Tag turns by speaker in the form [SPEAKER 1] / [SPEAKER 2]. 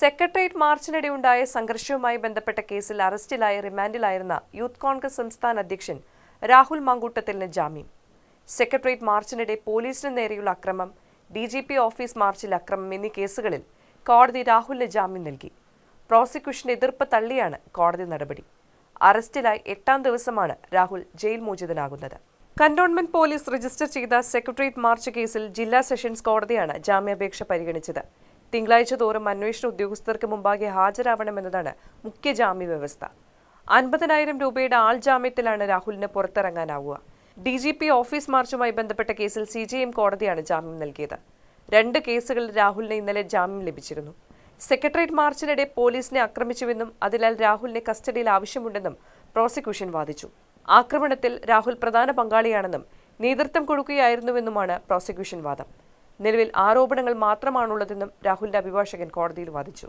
[SPEAKER 1] Secretariat മാർച്ചിനിടെ ഉണ്ടായ സംഘർഷവുമായി ബന്ധപ്പെട്ട കേസിൽ അറസ്റ്റിലായ റിമാൻഡിലായിരുന്ന യൂത്ത് കോൺഗ്രസ് സംസ്ഥാന അധ്യക്ഷൻ രാഹുൽ മങ്കൂട്ടത്തിലിന് ജാമ്യം. സെക്രട്ടേറിയറ്റ് മാർച്ചിനിടെ പോലീസിന് നേരെയുള്ള അക്രമം ഡി ജി പി ഓഫീസ് മാർച്ചിൽ അക്രമം എന്നീ കേസുകളിൽ കോടതി രാഹുലിന് ജാമ്യം നൽകി. പ്രോസിക്യൂഷന്റെ എതിർപ്പ് തള്ളിയാണ് കോടതി നടപടി. അറസ്റ്റിലായി എട്ടാം ദിവസമാണ് രാഹുൽ ജയിൽ മോചിതനാകുന്നത്. കന്റോൺമെന്റ് പോലീസ് രജിസ്റ്റർ ചെയ്ത സെക്രട്ടേറിയറ്റ് മാർച്ച് കേസിൽ ജില്ലാ സെഷൻസ് കോടതിയാണ് ജാമ്യാപേക്ഷ പരിഗണിച്ചത്. തിങ്കളാഴ്ച തോറും അന്വേഷണ ഉദ്യോഗസ്ഥർക്ക് മുമ്പാകെ ഹാജരാവണമെന്നതാണ് മുഖ്യ ജാമ്യ വ്യവസ്ഥ. അൻപതിനായിരം രൂപയുടെ ആൾ ജാമ്യത്തിലാണ് രാഹുലിന് പുറത്തിറങ്ങാനാവുക. ഡി ജി പി ഓഫീസ് മാർച്ചുമായി ബന്ധപ്പെട്ട കേസിൽ സി ജി എം കോടതിയാണ് ജാമ്യം നൽകിയത്. രണ്ട് കേസുകളിൽ രാഹുലിന് ഇന്നലെ ജാമ്യം ലഭിച്ചിരുന്നു. സെക്രട്ടേറിയറ്റ് മാർച്ചിനിടെ പോലീസിനെ ആക്രമിച്ചുവെന്നും അതിനാൽ രാഹുലിനെ കസ്റ്റഡിയിൽ ആവശ്യമുണ്ടെന്നും പ്രോസിക്യൂഷൻ വാദിച്ചു. ആക്രമണത്തിൽ രാഹുൽ പ്രധാന പങ്കാളിയാണെന്നും നേതൃത്വം കൊടുക്കുകയായിരുന്നുവെന്നുമാണ് പ്രോസിക്യൂഷൻ വാദം. നിലവിൽ ആരോപണങ്ങൾ മാത്രമാണുള്ളതെന്നും രാഹുലിന്റെ അഭിഭാഷകൻ കോടതിയിൽ വാദിച്ചു